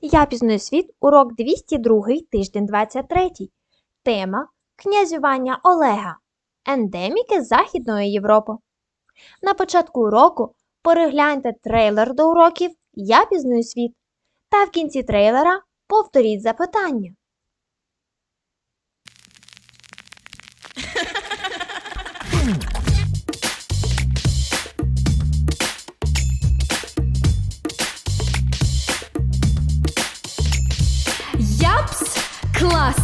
Я пізнаю світ, урок 202, тиждень 23. Тема Князювання Олега. Ендеміки Західної Європи. На початку уроку перегляньте трейлер до уроків Я пізнаю світ. Та в кінці трейлера повторіть запитання.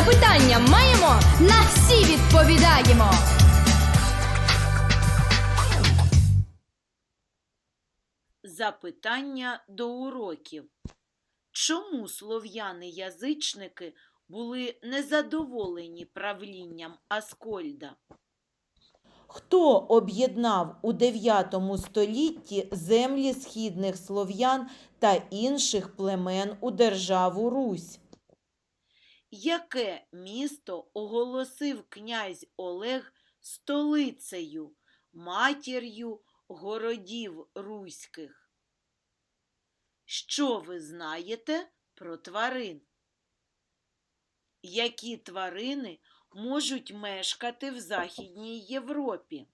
Запитання маємо, на всі відповідаємо. Запитання до уроків. Чому слов'яни-язичники були незадоволені правлінням Аскольда? Хто об'єднав у 9 столітті землі східних слов'ян та інших племен у державу Русь? Яке місто оголосив князь Олег столицею, матір'ю городів руських? Що ви знаєте про тварин? Які тварини можуть мешкати в Західній Європі?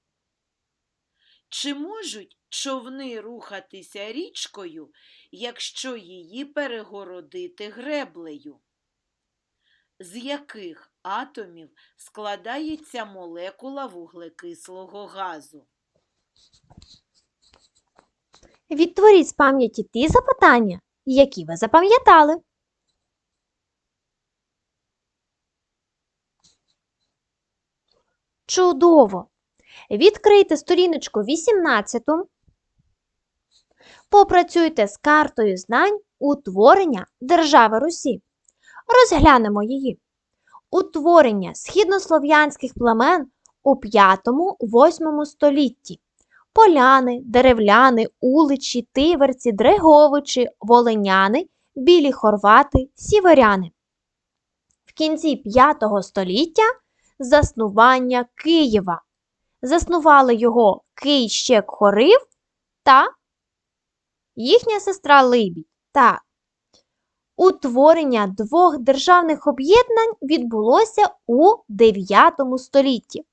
Чи можуть човни рухатися річкою, якщо її перегородити греблею? З яких атомів складається молекула вуглекислого газу? Відтворіть з пам'яті ті запитання, які ви запам'ятали. Чудово! Відкрийте сторіночку 18. Попрацюйте з картою знань утворення Держави Русі. Розглянемо її. Утворення східнослов'янських племен у 5-8 столітті. Поляни, деревляни, уличі, тиверці, дреговичі, волиняни, білі хорвати, сіверяни. В кінці 5 століття заснування Києва. Заснували його Кийщек Хорив та їхня сестра Либідь. Так. Утворення двох державних об'єднань відбулося у 9 столітті.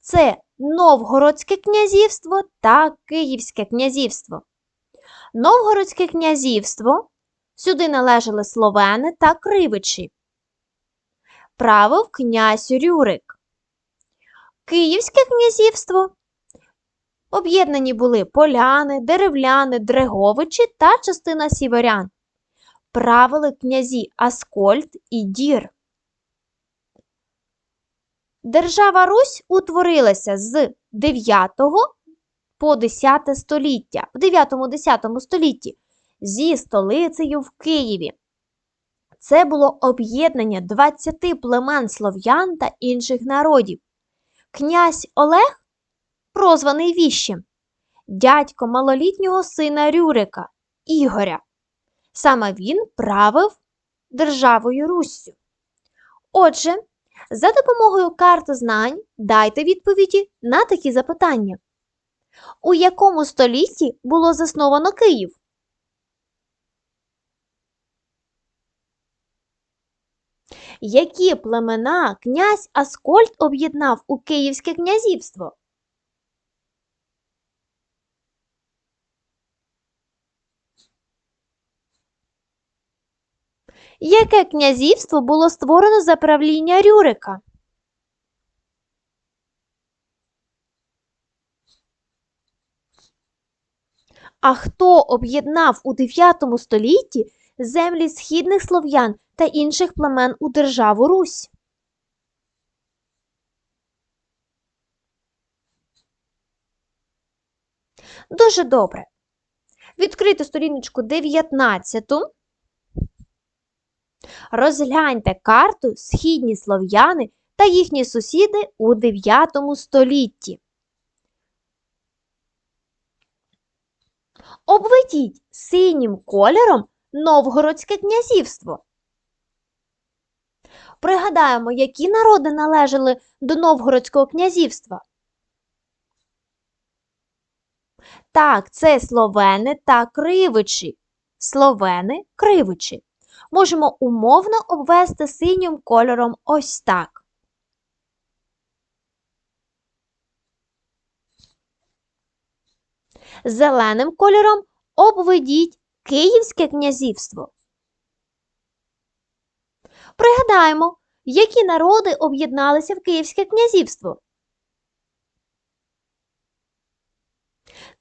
Це Новгородське князівство та Київське князівство. Новгородське князівство сюди належали словени та кривичі. Правив князь Рюрик. Київське князівство об'єднані були поляни, деревляни, дреговичі та частина сіверян. Правили князі Аскольд і Дір. Держава Русь утворилася з 9 по 10 століття, в 9-10 столітті зі столицею в Києві. Це було об'єднання 20 племен слов'ян та інших народів. Князь Олег, прозваний Віщем, дядько малолітнього сина Рюрика Ігоря. Саме він правив державою Руссю. Отже, за допомогою карти знань дайте відповіді на такі запитання. У якому столітті було засновано Київ? Які племена князь Аскольд об'єднав у Київське князівство? Яке князівство було створено за правління Рюрика? А хто об'єднав у 9 столітті землі східних слов'ян та інших племен у державу Русь? Дуже добре. Відкрийте сторіночку 19. Розгляньте карту Східні слов'яни та їхні сусіди у 9 столітті. Обведіть синім кольором Новгородське князівство. Пригадаємо, які народи належали до Новгородського князівства. Так, це словени та кривичі. Словени, кривичі. Можемо умовно обвести синім кольором ось так. Зеленим кольором обведіть Київське князівство. Пригадаємо, які народи об'єдналися в Київське князівство.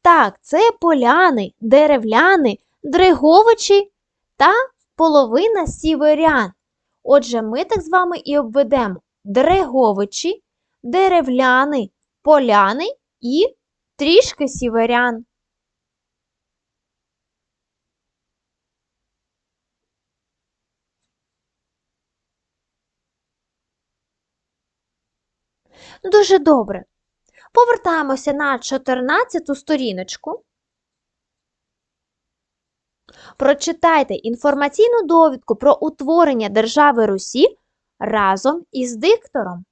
Так, це поляни, деревляни, дреговичі та половина сіверян. Отже, ми так з вами і обведемо дреговичі, деревляни, поляни і трішки сіверян. Дуже добре. Повертаємося на 14 сторіночку. Прочитайте інформаційну довідку про утворення держави Русі разом із диктором.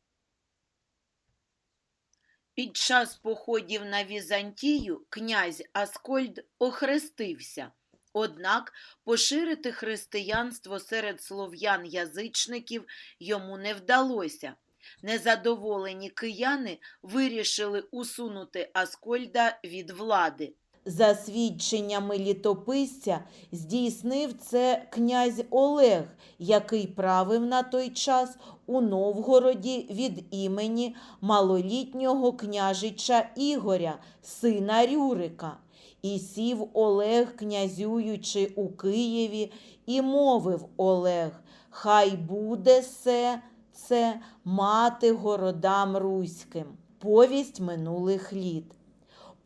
Під час походів на Візантію князь Аскольд охрестився. Однак поширити християнство серед слов'ян-язичників йому не вдалося. Незадоволені кияни вирішили усунути Аскольда від влади. За свідченнями літописця, здійснив це князь Олег, який правив на той час у Новгороді від імені малолітнього княжича Ігоря, сина Рюрика. І сів Олег, князюючи у Києві, і мовив Олег: Хай буде се це мати городам руським. Повість минулих літ.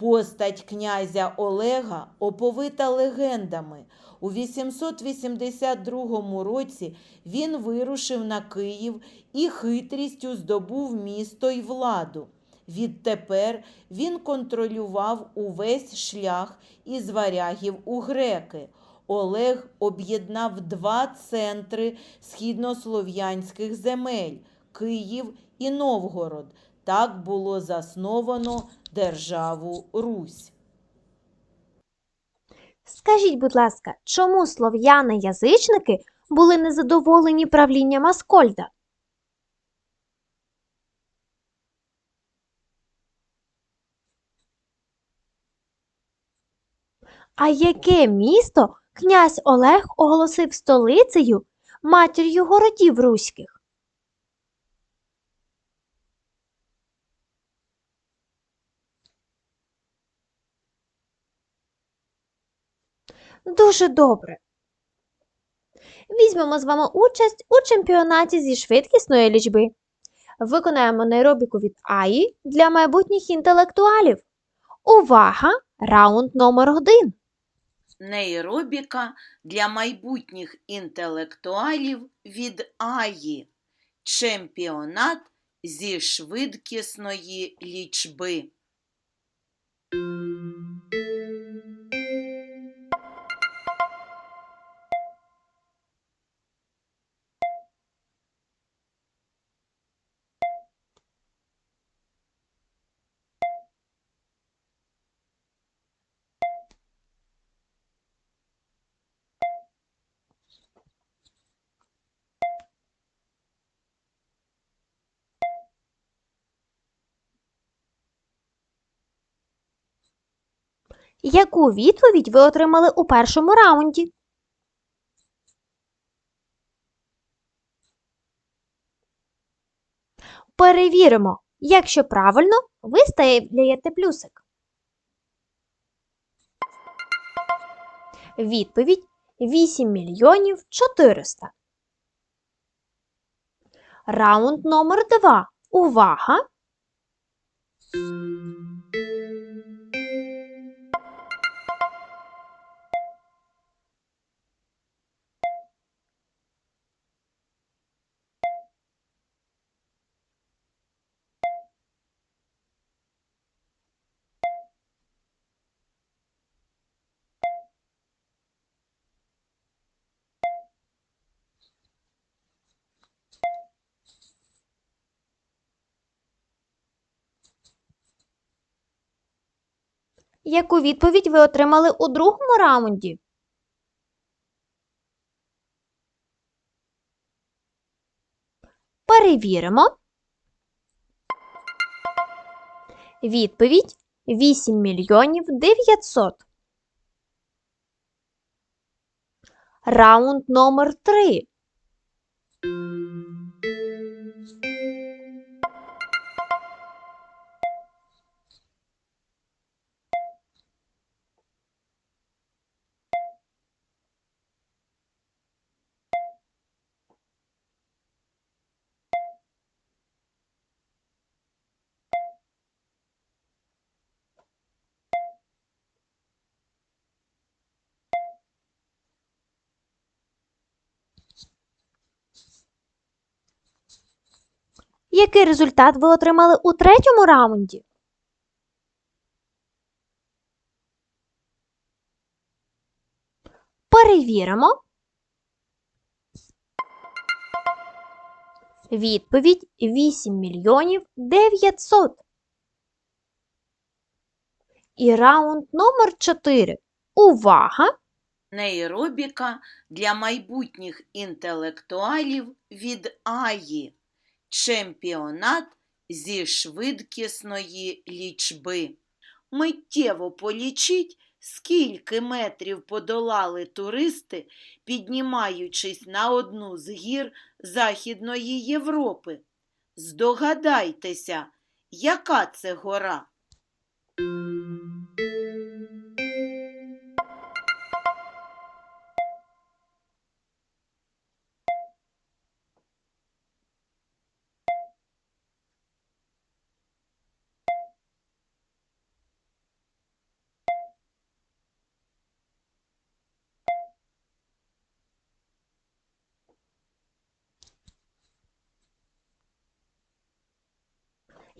Постать князя Олега оповита легендами. У 882 році він вирушив на Київ і хитрістю здобув місто й владу. Відтепер він контролював увесь шлях із варягів у греки. Олег об'єднав два центри східнослов'янських земель Київ і Новгород. Так було засновано державу Русь. Скажіть, будь ласка, чому слов'яни-язичники були незадоволені правлінням Аскольда? А яке місто князь Олег оголосив столицею матір'ю городів руських? Дуже добре. Візьмемо з вами участь у чемпіонаті зі швидкісної лічби. Виконаємо нейробіку від АІ для майбутніх інтелектуалів. Увага! Раунд номер один. Нейробіка для майбутніх інтелектуалів від Аї. Чемпіонат зі швидкісної лічби. Яку відповідь ви отримали у першому раунді? Перевіримо. Якщо правильно, ви ставляєте плюсик. Відповідь 8 мільйонів 400. Раунд номер 2. Увага! Яку відповідь ви отримали у другому раунді? Перевіримо. Відповідь 8 мільйонів 900. Раунд номер 3. Який результат ви отримали у третьому раунді? Перевіримо. Відповідь 8 мільйонів 900. І раунд номер 4. Увага! Нейробіка для майбутніх інтелектуалів від Аї. Чемпіонат зі швидкісної лічби. Миттєво полічіть, скільки метрів подолали туристи, піднімаючись на одну з гір Західної Європи. Здогадайтеся, яка це гора?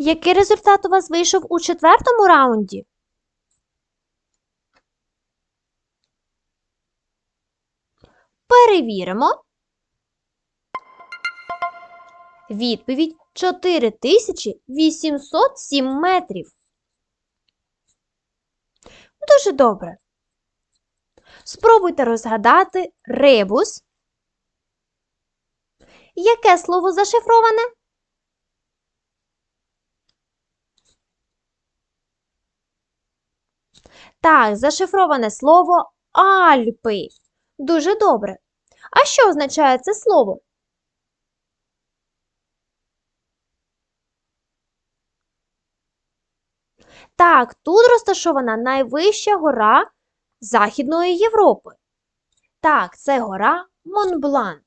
Який результат у вас вийшов у четвертому раунді? Перевіримо. Відповідь 4807 метрів. Дуже добре. Спробуйте розгадати ребус. Яке слово зашифроване? Так, зашифроване слово Альпи. Дуже добре. А що означає це слово? Так, тут розташована найвища гора Західної Європи. Так, це гора Монблан.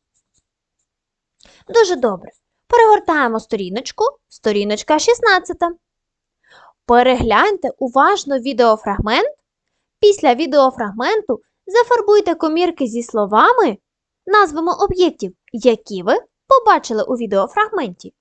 Дуже добре. Перегортаємо сторіночку, сторіночка 16. Перегляньте уважно відеофрагмент. Після відеофрагменту зафарбуйте комірки зі словами, назвами об'єктів, які ви побачили у відеофрагменті.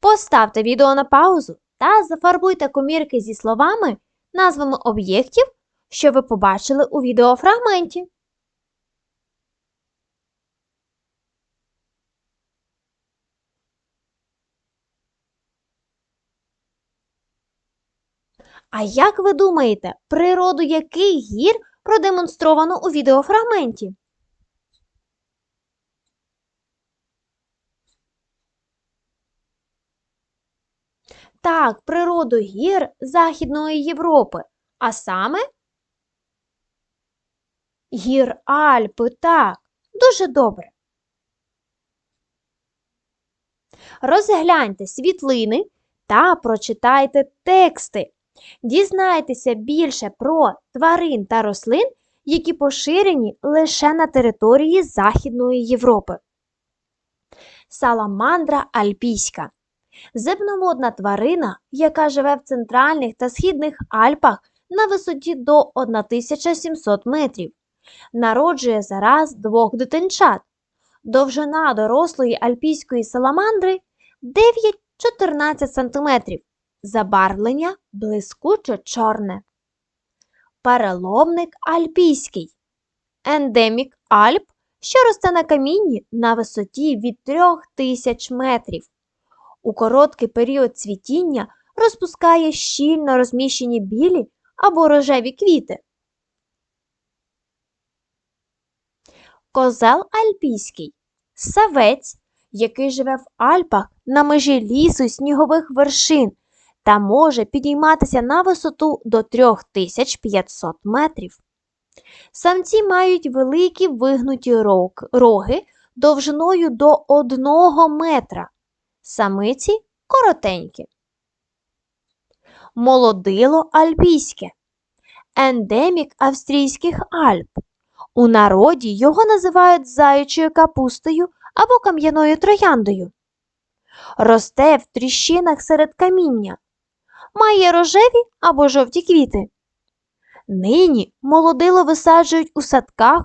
Поставте відео на паузу та зафарбуйте комірки зі словами, назвами об'єктів, що ви побачили у відеофрагменті. А як ви думаєте, природу яких гір продемонстровано у відеофрагменті? Так, природу гір Західної Європи, а саме гір Альпи, так, дуже добре. Розгляньте світлини та прочитайте тексти. Дізнайтеся більше про тварин та рослин, які поширені лише на території Західної Європи. Саламандра альпійська земноводна тварина, яка живе в центральних та східних Альпах на висоті до 1700 метрів. Народжує зараз двох дитинчат. Довжина дорослої альпійської саламандри 9-14 см. Забарвлення блискуче чорне. Переломник альпійський. Ендемік Альп, що росте на камінні на висоті від 3000 метрів. У короткий період цвітіння розпускає щільно розміщені білі або рожеві квіти. Козел альпійський савець, який живе в Альпах на межі лісу снігових вершин та може підійматися на висоту до 3500 метрів. Самці мають великі вигнуті рог- роги довжиною до 1 метра. Самиці коротенькі. Молодило альпійське. Ендемік австрійських Альп. У народі його називають заячою капустою або кам'яною трояндою. Росте в тріщинах серед каміння. Має рожеві або жовті квіти. Нині молодило висаджують у садках,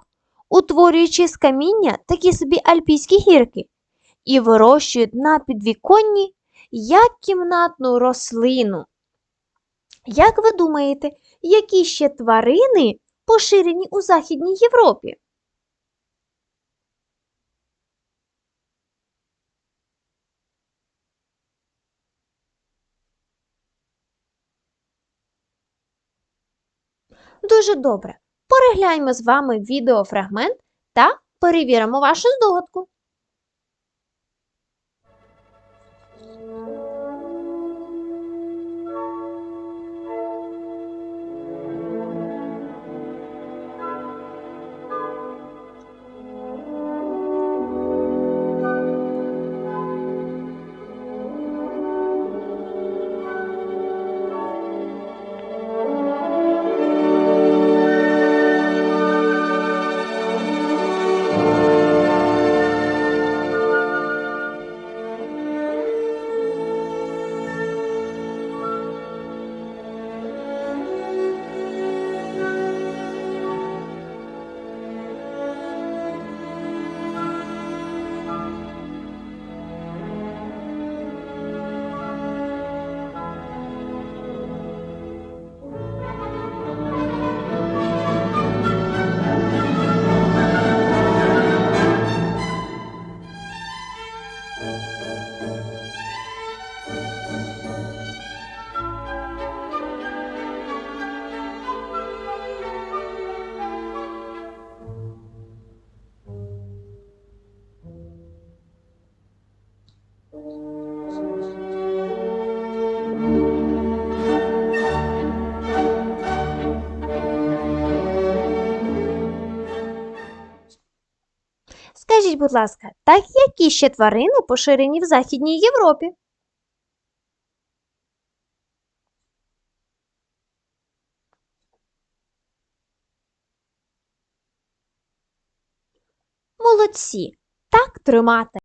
утворюючи з каміння такі собі альпійські гірки і вирощують на підвіконні як кімнатну рослину. Як ви думаєте, які ще тварини поширені у Західній Європі? Дуже добре. Перегляньмо з вами відеофрагмент та перевіримо вашу здогадку. Будь ласка, так які ще тварини поширені в Західній Європі? Молодці! Так тримати.